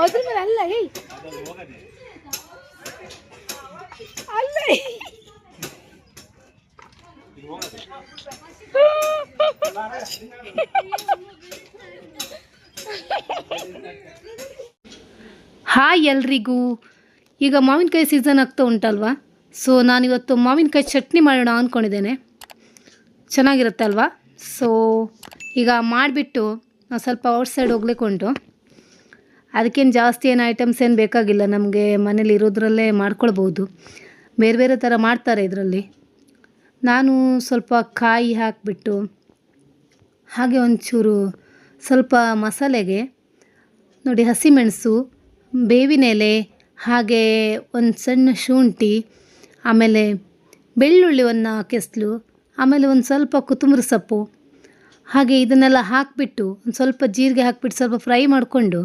ಅದ್ರ ಮೇಲೆ ಅಲ್ಲ ಅಲ್ಲ ಹಾಯ್ ಎಲ್ರಿಗೂ. ಈಗ ಮಾವಿನಕಾಯಿ ಸೀಸನ್ ಆಗ್ತಾ ಉಂಟಲ್ವಾ? ಸೊ ನಾನಿವತ್ತು ಮಾವಿನಕಾಯಿ ಚಟ್ನಿ ಮಾಡೋಣ ಅಂದ್ಕೊಂಡಿದ್ದೇನೆ ಚೆನ್ನಾಗಿರುತ್ತೆ ಅಲ್ವಾ? ಸೊ ಈಗ ಮಾಡಿಬಿಟ್ಟು ಸ್ವಲ್ಪ ಔಟ್ಸೈಡ್ ಹೋಗ್ಲಿಕ್ಕೆ ಉಂಟು. ಅದಕ್ಕೇನು ಜಾಸ್ತಿ ಏನು ಐಟಮ್ಸ್ ಏನು ಬೇಕಾಗಿಲ್ಲ, ನಮಗೆ ಮನೇಲಿ ಇರೋದ್ರಲ್ಲೇ ಮಾಡ್ಕೊಳ್ಬೋದು. ಬೇರೆ ಬೇರೆ ಥರ ಮಾಡ್ತಾರೆ ಇದರಲ್ಲಿ. ನಾನು ಸ್ವಲ್ಪ ಕಾಯಿ ಹಾಕಿಬಿಟ್ಟು, ಹಾಗೆ ಒಂಚೂರು ಸ್ವಲ್ಪ ಮಸಾಲೆಗೆ, ನೋಡಿ ಹಸಿಮೆಣಸು ಬೇವಿನ ಎಲೆ ಹಾಗೆ ಒಂದು ಸಣ್ಣ ಶುಂಠಿ, ಆಮೇಲೆ ಬೆಳ್ಳುಳ್ಳಿ ಒಂದು ಕೆಸಲು ಆಮೇಲೆ ಒಂದು ಸ್ವಲ್ಪ ಕೊತ್ತಂಬರಿ ಸೊಪ್ಪು. ಹಾಗೆ ಇದನ್ನೆಲ್ಲ ಹಾಕಿಬಿಟ್ಟು, ಒಂದು ಸ್ವಲ್ಪ ಜೀರಿಗೆ ಹಾಕಿಬಿಟ್ಟು ಸ್ವಲ್ಪ ಫ್ರೈ ಮಾಡಿಕೊಂಡು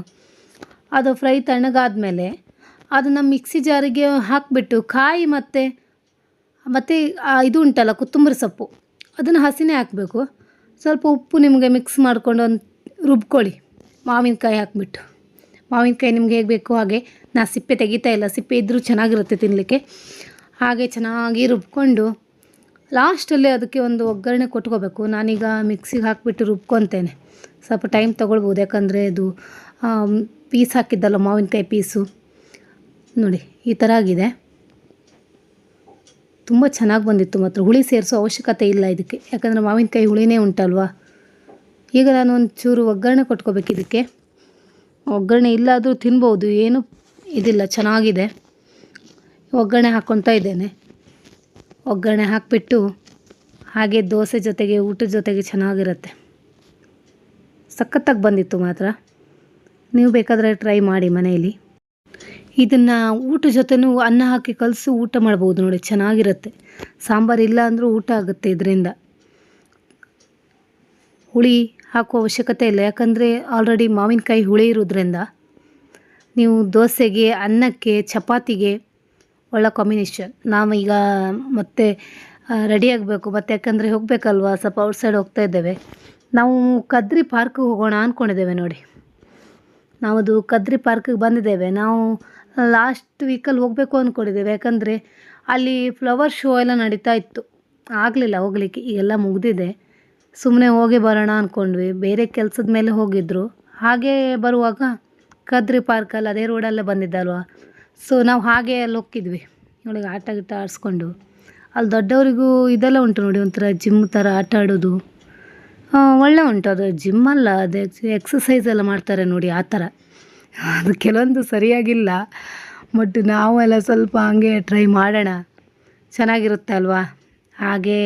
ಅದು ಫ್ರೈ ತಣ್ಣಗಾದ್ಮೇಲೆ ಅದನ್ನು ಮಿಕ್ಸಿ ಜಾರಿಗೆ ಹಾಕಿಬಿಟ್ಟು ಕಾಯಿ ಮತ್ತು ಮತ್ತು ಇದು ಉಂಟಲ್ಲ, ಕೊತ್ತಂಬರಿ ಸೊಪ್ಪು. ಅದನ್ನು ಹಸಿನೇ ಹಾಕಬೇಕು. ಸ್ವಲ್ಪ ಉಪ್ಪು ನಿಮಗೆ ಮಿಕ್ಸ್ ಮಾಡ್ಕೊಂಡು ಒಂದು ರುಬ್ಕೊಳ್ಳಿ. ಮಾವಿನಕಾಯಿ ಹಾಕಿಬಿಟ್ಟು. ಮಾವಿನಕಾಯಿ ನಿಮ್ಗೆ ಹೇಗೆ ಬೇಕು ಹಾಗೆ. ನಾ ಸಿಪ್ಪೆ ತೆಗಿತಾ ಇಲ್ಲ, ಸಿಪ್ಪೆ ಇದ್ದರೂ ಚೆನ್ನಾಗಿರುತ್ತೆ ತಿನ್ನಲಿಕ್ಕೆ ಹಾಗೆ ಚೆನ್ನಾಗಿ ರುಬ್ಕೊಂಡು ಲಾಸ್ಟಲ್ಲಿ ಅದಕ್ಕೆ ಒಂದು ಒಗ್ಗರಣೆ ಕೊಟ್ಕೋಬೇಕು. ನಾನೀಗ ಮಿಕ್ಸಿಗೆ ಹಾಕಿಬಿಟ್ಟು ರುಬ್ಕೊತೇನೆ. ಸ್ವಲ್ಪ ಟೈಮ್ ತೊಗೊಳ್ಬೋದು, ಯಾಕಂದರೆ ಅದು ಪೀಸ್ ಹಾಕಿದ್ದಲ್ಲ ಮಾವಿನಕಾಯಿ ಪೀಸು. ನೋಡಿ, ಈ ಥರ ಆಗಿದೆ. ತುಂಬ ಚೆನ್ನಾಗಿ ಬಂದಿತ್ತು ಮಾತ್ರ. ಹುಳಿ ಸೇರಿಸೋ ಅವಶ್ಯಕತೆ ಇಲ್ಲ ಇದಕ್ಕೆ. ಯಾಕಂದರೆ ಮಾವಿನಕಾಯಿ ಹುಳಿನೇ ಉಂಟಲ್ವಾ? ಈಗ ನಾನು ಒಂದು ಚೂರು ಒಗ್ಗರಣೆ ಕೊಟ್ಕೋಬೇಕು ಇದಕ್ಕೆ. ಒಗ್ಗರಣೆ ಇಲ್ಲಾದರೂ ತಿನ್ಬೋದು, ಏನು ಇದಿಲ್ಲ, ಚೆನ್ನಾಗಿದೆ. ಒಗ್ಗರಣೆ ಹಾಕ್ಕೊತಾ ಇದ್ದೇನೆ. ಒಗ್ಗರಣೆ ಹಾಕಿಬಿಟ್ಟು ಹಾಗೆ ದೋಸೆ ಜೊತೆಗೆ ಊಟದ ಜೊತೆಗೆ ಚೆನ್ನಾಗಿರುತ್ತೆ. ಸಖತ್ತಾಗಿ ಬಂದಿತ್ತು ಮಾತ್ರ. ನೀವು ಬೇಕಾದರೆ ಟ್ರೈ ಮಾಡಿ ಮನೆಯಲ್ಲಿ. ಇದನ್ನು ಊಟ ಜೊತೆನೂ ಅನ್ನ ಹಾಕಿ ಕಲಸಿ ಊಟ ಮಾಡ್ಬೋದು ನೋಡಿ, ಚೆನ್ನಾಗಿರುತ್ತೆ. ಸಾಂಬಾರು ಇಲ್ಲ ಅಂದರೂ ಊಟ ಆಗುತ್ತೆ ಇದರಿಂದ. ಹುಳಿ ಹಾಕೋ ಅವಶ್ಯಕತೆ ಇಲ್ಲ, ಯಾಕಂದರೆ ಆಲ್ರೆಡಿ ಮಾವಿನಕಾಯಿ ಹುಳಿ ಇರೋದ್ರಿಂದ ನೀವು ದೋಸೆಗೆ, ಅನ್ನಕ್ಕೆ, ಚಪಾತಿಗೆ ಒಳ್ಳೆ ಕಾಂಬಿನೇಷನ್ ನಾವು ಈಗ ಮತ್ತೆ ರೆಡಿ ಆಗಬೇಕು, ಮತ್ತು ಯಾಕಂದರೆ ಹೋಗಬೇಕಲ್ವಾ, ಸ್ವಲ್ಪ ಔಟ್ಸೈಡ್ ಹೋಗ್ತಾ ಇದ್ದೇವೆ. ನಾವು ಕದ್ರಿ ಪಾರ್ಕ್ಗೆ ಹೋಗೋಣ ಅಂದ್ಕೊಂಡಿದ್ದೇವೆ ನೋಡಿ. ನಾವದು ಕದ್ರಿ ಪಾರ್ಕಿಗೆ ಬಂದಿದ್ದೇವೆ. ನಾವು ಲಾಸ್ಟ್ ವೀಕಲ್ಲಿ ಹೋಗಬೇಕು ಅಂದ್ಕೊಂಡಿದ್ದೇವೆ ಯಾಕಂದರೆ ಅಲ್ಲಿ ಫ್ಲವರ್ ಶೋ ಎಲ್ಲ ನಡೀತಾ ಇತ್ತು. ಆಗಲಿಲ್ಲ ಹೋಗಲಿಕ್ಕೆ. ಈಗೆಲ್ಲ ಮುಗಿದಿದೆ. ಸುಮ್ಮನೆ ಹೋಗಿ ಬರೋಣ ಅಂದ್ಕೊಂಡ್ವಿ ಬೇರೆ ಕೆಲಸದ ಮೇಲೆ ಹೋಗಿದ್ದರು ಹಾಗೆ ಬರುವಾಗ ಕದ್ರಿ ಪಾರ್ಕಲ್ಲಿ ಅದೇ ರೋಡಲ್ಲೇ ಬಂದಿದ್ದಲ್ವ? ಸೊ ನಾವು ಹಾಗೆ ಅಲ್ಲಿ ಹೋಗಿದ್ವಿ ನೋಡಿ, ಆಟ ಗಿಟ ಆಡಿಸ್ಕೊಂಡು. ಅಲ್ಲಿ ದೊಡ್ಡವರಿಗೂ ಇದೆಲ್ಲ ಉಂಟು ನೋಡಿ, ಒಂಥರ ಜಿಮ್ ಥರ ಆಟ ಆಡೋದು. ಒಳ್ಳೆ ಉಂಟು. ಅದು ಜಿಮ್ ಅಲ್ಲ, ಅದೇ ಎಕ್ಸಸೈಸ್ ಎಲ್ಲ ಮಾಡ್ತಾರೆ ನೋಡಿ, ಆ ಥರ. ಅದು ಕೆಲವೊಂದು ಸರಿಯಾಗಿಲ್ಲ ಬಟ್ ನಾವೆಲ್ಲ ಸ್ವಲ್ಪ ಹಂಗೆ ಟ್ರೈ ಮಾಡೋಣ. ಚೆನ್ನಾಗಿರುತ್ತೆ ಅಲ್ವಾ? ಹಾಗೇ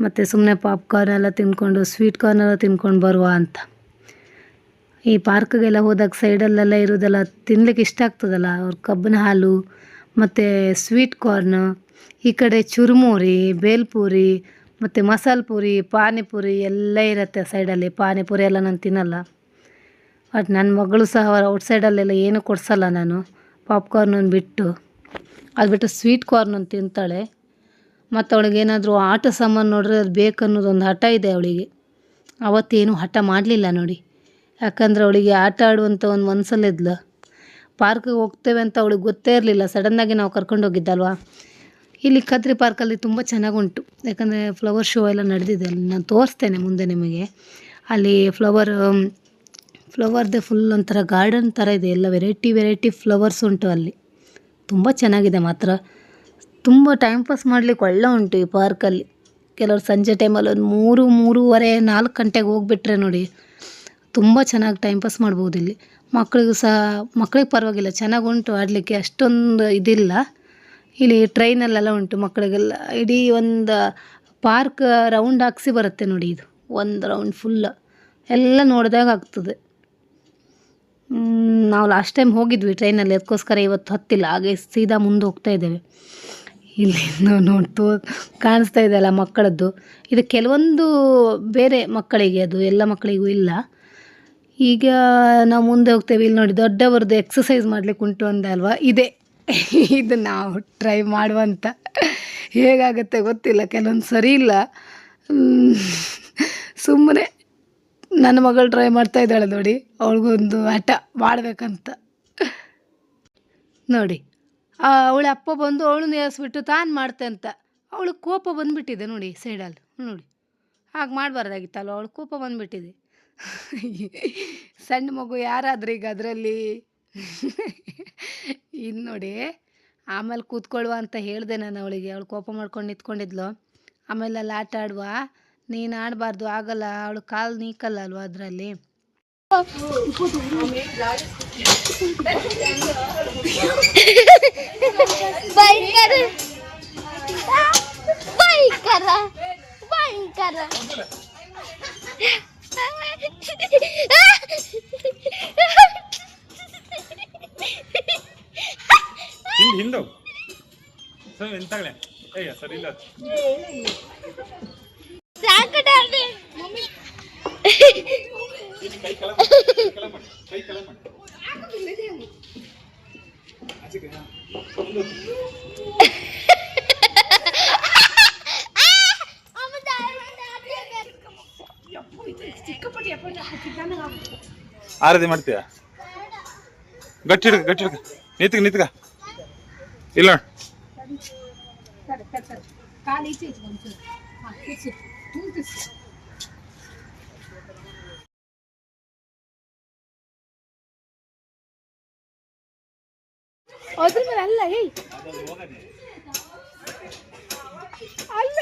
ಮತ್ತು ಸುಮ್ಮನೆ ಪಾಪ್ಕಾರ್ನ್ ಎಲ್ಲ ತಿನ್ಕೊಂಡು ಸ್ವೀಟ್ ಕಾರ್ನ್ ಎಲ್ಲ ತಿನ್ಕೊಂಡು ಬರುವ ಅಂತ. ಈ ಪಾರ್ಕ್ಗೆಲ್ಲ ಹೋದಾಗ ಸೈಡಲ್ಲೆಲ್ಲ ಇರೋದೆಲ್ಲ ತಿನ್ಲಿಕ್ಕೆ ಇಷ್ಟ ಆಗ್ತದಲ್ಲ? ಅವ್ರ ಕಬ್ಬಿನ ಹಾಲು, ಮತ್ತು ಸ್ವೀಟ್ ಕಾರ್ನ್ ಈ ಕಡೆ ಚುರುಮುರಿ, ಬೇಲ್ಪುರಿ ಮತ್ತು ಮಸಾಲೆ ಪೂರಿ ಪಾನಿಪುರಿ ಎಲ್ಲ ಇರುತ್ತೆ ಸೈಡಲ್ಲಿ ಪಾನಿಪುರಿ ಎಲ್ಲ ನಾನು ತಿನ್ನಲ್ಲ. ಬಟ್ ನನ್ನ ಮಗಳು ಸಹ ಔಟ್ ಸೈಡಲ್ಲೆಲ್ಲ ಏನೂ ಕೊಡಿಸಲ್ಲ ನಾನು. ಪಾಪ್ಕಾರ್ನ್ ಒಂದು ಬಿಟ್ಟು. ಅದು ಬಿಟ್ಟು ಸ್ವೀಟ್ ಕಾರ್ನ್ ಒಂದು ತಿಂತಾಳೆ. ಮತ್ತು ಅವಳಿಗೆ ಏನಾದರೂ ಆಟ ಸಾಮಾನು ನೋಡಿದ್ರೆ ಅದು ಬೇಕನ್ನೋದು ಒಂದು ಹಠ ಇದೆ ಅವಳಿಗೆ. ಅವತ್ತೇನು ಹಠ ಮಾಡಲಿಲ್ಲ ನೋಡಿ. ಯಾಕಂದರೆ ಅವಳಿಗೆ ಆಟ ಆಡುವಂಥ ಒಂದು ಮನಸ್ಸಲ್ಲಿದ್ಲು ಪಾರ್ಕಿಗೆ ಹೋಗ್ತೇವೆ ಅಂತ ಅವಳಿಗೆ ಗೊತ್ತೇ ಇರಲಿಲ್ಲ. ಸಡನ್ನಾಗಿ ನಾವು ಕರ್ಕೊಂಡು ಹೋಗಿದ್ದಲ್ವಾ? ಇಲ್ಲಿ ಕದ್ರಿ ಪಾರ್ಕಲ್ಲಿ ತುಂಬ ಚೆನ್ನಾಗಿ ಉಂಟು ಯಾಕಂದರೆ ಫ್ಲವರ್ ಶೋ ಎಲ್ಲ ನಡೆದಿದೆ ಅಲ್ಲಿ. ನಾನು ತೋರಿಸ್ತೇನೆ ಮುಂದೆ ನಿಮಗೆ. ಅಲ್ಲಿ ಫ್ಲವರ್ ಫ್ಲವರ್ದೇ ಫುಲ್ ಒಂಥರ ಗಾರ್ಡನ್ ಥರ ಇದೆ. ಎಲ್ಲ ವೆರೈಟಿ ವೆರೈಟಿ ಫ್ಲವರ್ಸ್ ಉಂಟು ಅಲ್ಲಿ. ತುಂಬ ಚೆನ್ನಾಗಿದೆ ಮಾತ್ರ. ತುಂಬ ಟೈಮ್ ಪಾಸ್ ಮಾಡಲಿಕ್ಕೆ ಒಳ್ಳೆ ಉಂಟು ಈ ಪಾರ್ಕಲ್ಲಿ ಕೆಲವರು ಸಂಜೆ ಟೈಮಲ್ಲಿ ಒಂದು ಮೂರು, ಮೂರುವರೆ, ನಾಲ್ಕು ಗಂಟೆಗೆ ಹೋಗ್ಬಿಟ್ರೆ ನೋಡಿ ತುಂಬ ಚೆನ್ನಾಗಿ ಟೈಮ್ ಪಾಸ್ ಮಾಡ್ಬೋದು ಇಲ್ಲಿ. ಮಕ್ಕಳಿಗೂ ಸಹ, ಮಕ್ಳಿಗೆ ಪರವಾಗಿಲ್ಲ. ಚೆನ್ನಾಗಿ ಉಂಟು ಆಡಲಿಕ್ಕೆ. ಅಷ್ಟೊಂದು ಇದಿಲ್ಲ. ಇಲ್ಲಿ ಟ್ರೈನಲ್ಲೆಲ್ಲ ಉಂಟು ಮಕ್ಕಳಿಗೆಲ್ಲ. ಇಡೀ ಒಂದು ಪಾರ್ಕ್ ರೌಂಡ್ ಹಾಕ್ಸಿ ಬರುತ್ತೆ ನೋಡಿ ಇದು. ಒಂದು ರೌಂಡ್ ಫುಲ್ ಎಲ್ಲ ನೋಡಿದಾಗ ಆಗ್ತದೆ. ನಾವು ಲಾಸ್ಟ್ ಟೈಮ್ ಹೋಗಿದ್ವಿ ಟ್ರೈನಲ್ಲಿ. ಅದಕ್ಕೋಸ್ಕರ ಇವತ್ತು ಹತ್ತಿಲ್ಲ. ಹಾಗೆ ಸೀದಾ ಮುಂದೆ ಹೋಗ್ತಾ ಇದ್ದೇವೆ. ಇಲ್ಲಿ ನೋಡ್ತು, ಕಾಣಿಸ್ತಾ ಕಾಣಿಸ್ತಾ ಇದೆಯಲ್ಲ ಮಕ್ಕಳದ್ದು. ಇದು ಕೆಲವೊಂದು ಬೇರೆ ಮಕ್ಕಳಿಗೆ ಅದು, ಎಲ್ಲ ಮಕ್ಕಳಿಗೂ ಇಲ್ಲ. ಈಗ ನಾವು ಮುಂದೆ ಹೋಗ್ತೇವೆ. ಇಲ್ಲಿ ನೋಡಿ ದೊಡ್ಡವರದ್ದು ಎಕ್ಸಸೈಸ್ ಮಾಡ್ಲಿಕ್ಕೆ ಉಂಟು ಅಂದೆ ಅಲ್ವಾ? ಇದೆ. ಇದು ನಾವು ಟ್ರೈ ಮಾಡುವಂಥ ಹೇಗಾಗುತ್ತೆ ಗೊತ್ತಿಲ್ಲ, ಕೆಲವೊಂದು ಸರಿ ಇಲ್ಲ. ಸುಮ್ಮನೆ ನನ್ನ ಮಗಳು ಟ್ರೈ ಮಾಡ್ತಾ ಇದ್ದಾಳೆ ನೋಡಿ, ಅವಳಿಗೊಂದು ಆಟ ಮಾಡಬೇಕಂತ. ನೋಡಿ ಅವಳ ಅಪ್ಪ ಬಂದು ಅವಳನ್ನ ಏರಿಸ್ಬಿಟ್ಟು ತಾನು ಮಾಡ್ತೆ ಅಂತ. ಅವಳು ಕೋಪ ಬಂದುಬಿಟ್ಟಿದೆ ನೋಡಿ ಸೈಡಲ್ಲಿ ನೋಡಿ. ಹಾಗೆ ಮಾಡಬಾರ್ದಾಗಿತ್ತಲ್ಲ ಅವಳು ಕೋಪ ಬಂದುಬಿಟ್ಟಿದೆ. ಸಣ್ಣ ಮಗು ಯಾರಾದ್ರೂ ಈಗ ಅದರಲ್ಲಿ? ಇನ್ನು ನೋಡಿ ಆಮೇಲೆ ಕೂತ್ಕೊಳ್ಳುವ ಅಂತ ಹೇಳಿದೆ ನಾನು ಅವಳಿಗೆ. ಅವಳು ಕೋಪ ಮಾಡ್ಕೊಂಡು ನಿಂತ್ಕೊಂಡಿದ್ಲು. ಆಮೇಲೆ ಅಲ್ಲಿ ಆಟ ಆಡುವ. ನೀನು ಆಡಬಾರ್ದು ಆಗಲ್ಲ. ಅವಳು ಕಾಲು ನೀಕಲ್ಲ ಅಲ್ವಾ ಅದರಲ್ಲಿ? ಭಯಂಕರ. ಭಯಂಕರ. ಹಿಂದೆ ಹಿಂದೆ ಸರ್ ಎಂತಾಗಲೇ ಏಯ್ಯ ಸರಿ, ಇಲ್ಲ. ಆರತಿ ಮಾಡ್ತೀಯ? ಗಟ್ಟಿ ಹಿಡ್ಕ ಗಟ್ಟಿ ಹಿಡ್ಕ. ನಿತ್ಕ ನಿತ್ಕ ಇಲ್ಲ ನೋಡ್. ಅದ್ರ ಮೇಲೆ ಅಲ್ಲ ಏಯ್ ಅಲ್ಲ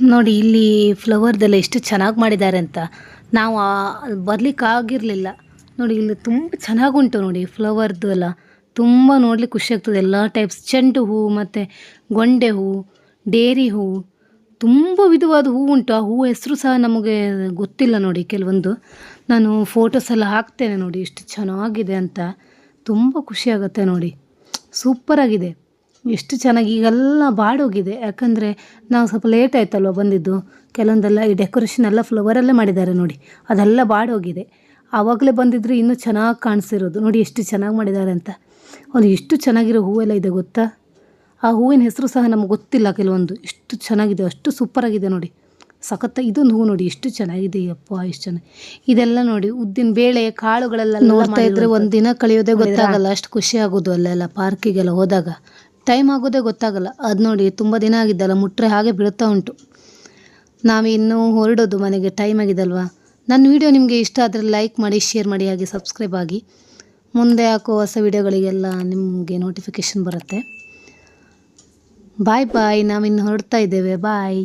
ನೋಡಿ, ಇಲ್ಲಿ ಫ್ಲವರ್ದೆಲ್ಲ ಎಷ್ಟು ಚೆನ್ನಾಗಿ ಮಾಡಿದ್ದಾರೆ ಅಂತ. ನಾವು ಬರ್ಲಿಕ್ಕೆ ಆಗಿರಲಿಲ್ಲ. ನೋಡಿ, ಇಲ್ಲಿ ತುಂಬ ಚೆನ್ನಾಗುಂಟು ನೋಡಿ ಫ್ಲವರ್ದು ಎಲ್ಲ. ತುಂಬ ನೋಡ್ಲಿಕ್ಕೆ ಖುಷಿ ಆಗ್ತದೆ. ಎಲ್ಲ ಟೈಪ್ಸ್ ಚೆಂಡು ಹೂವು ಮತ್ತು ಗೊಂಡೆ ಹೂವು ಡೇರಿ ಹೂವು ತುಂಬ ವಿಧವಾದ ಹೂವು ಉಂಟು. ಆ ಹೂವು ಹೆಸರು ಸಹ ನಮಗೆ ಗೊತ್ತಿಲ್ಲ ನೋಡಿ ಕೆಲವೊಂದು. ನಾನು ಫೋಟೋಸ್ ಎಲ್ಲ ಹಾಕ್ತೇನೆ ನೋಡಿ, ಎಷ್ಟು ಚೆನ್ನಾಗಿದೆ ಅಂತ. ತುಂಬ ಖುಷಿ ಆಗುತ್ತೆ ನೋಡಿ. ಸೂಪರಾಗಿದೆ ಎಷ್ಟು ಚೆನ್ನಾಗಿ ಈಗೆಲ್ಲ ಬಾಡೋಗಿದೆ. ಯಾಕಂದರೆ ನಾವು ಸ್ವಲ್ಪ ಲೇಟ್ ಆಯ್ತಲ್ವ ಬಂದಿದ್ದು. ಕೆಲವೊಂದೆಲ್ಲ ಈ ಡೆಕೋರೇಷನ್ ಎಲ್ಲ ಫ್ಲವರಲ್ಲೇ ಮಾಡಿದ್ದಾರೆ ನೋಡಿ. ಅದೆಲ್ಲ ಬಾಡೋಗಿದೆ. ಆವಾಗಲೇ ಬಂದಿದ್ರೆ ಇನ್ನೂ ಚೆನ್ನಾಗಿ ಕಾಣಿಸಿರೋದು. ನೋಡಿ ಎಷ್ಟು ಚೆನ್ನಾಗಿ ಮಾಡಿದ್ದಾರೆ ಅಂತ. ಒಂದು ಎಷ್ಟು ಚೆನ್ನಾಗಿರೋ ಹೂವೆಲ್ಲ ಇದೆ ಗೊತ್ತಾ? ಆ ಹೂವಿನ ಹೆಸರು ಸಹ ನಮಗೆ ಗೊತ್ತಿಲ್ಲ ಕೆಲವೊಂದು. ಎಷ್ಟು ಚೆನ್ನಾಗಿದೆ ಅಷ್ಟು ಸೂಪರಾಗಿದೆ ನೋಡಿ. ಸಖತ್ತ ಇದೊಂದು ಹೂ ನೋಡಿ ಎಷ್ಟು ಚೆನ್ನಾಗಿದೆ. ಅಪ್ಪ ಎಷ್ಟು ಚೆನ್ನಾಗಿ. ಇದೆಲ್ಲ ನೋಡಿ ಉದ್ದಿನ ಬೇಳೆ ಕಾಳುಗಳೆಲ್ಲ ನೋಡ್ತಾ ಇದ್ರೆ ಒಂದಿನ ದಿನ ಕಳೆಯೋದೇ ಗೊತ್ತಾಗಲ್ಲ. ಅಷ್ಟು ಖುಷಿ ಆಗೋದು ಅಲ್ಲೆಲ್ಲ ಪಾರ್ಕಿಗೆಲ್ಲ ಹೋದಾಗ. ಟೈಮ್ ಆಗೋದೇ ಗೊತ್ತಾಗಲ್ಲ. ಅದು ನೋಡಿ ತುಂಬ ದಿನ ಆಗಿದ್ದಲ್ಲ ಮುಟ್ಟರೆ ಹಾಗೆ ಬೀಳುತ್ತಾ ಉಂಟು. ನಾವು ಇನ್ನೂ ಹೊರಡೋದು ಮನೆಗೆ ಟೈಮ್ ಆಗಿದಲ್ವಾ? ನನ್ನ ವಿಡಿಯೋ ನಿಮಗೆ ಇಷ್ಟ ಆದರೆ ಲೈಕ್ ಮಾಡಿ ಶೇರ್ ಮಾಡಿ, ಹಾಗೆ ಸಬ್ಸ್ಕ್ರೈಬ್ ಆಗಿ. ಮುಂದೆ ಹಾಕೋ ಹೊಸ ವಿಡಿಯೋಗಳಿಗೆಲ್ಲ ನಿಮಗೆ ನೋಟಿಫಿಕೇಷನ್ ಬರುತ್ತೆ. ಬಾಯ್ ಬಾಯ್ ನಾವಿನ್ನು ಹೊರಡ್ತಾ ಇದ್ದೇವೆ. ಬಾಯ್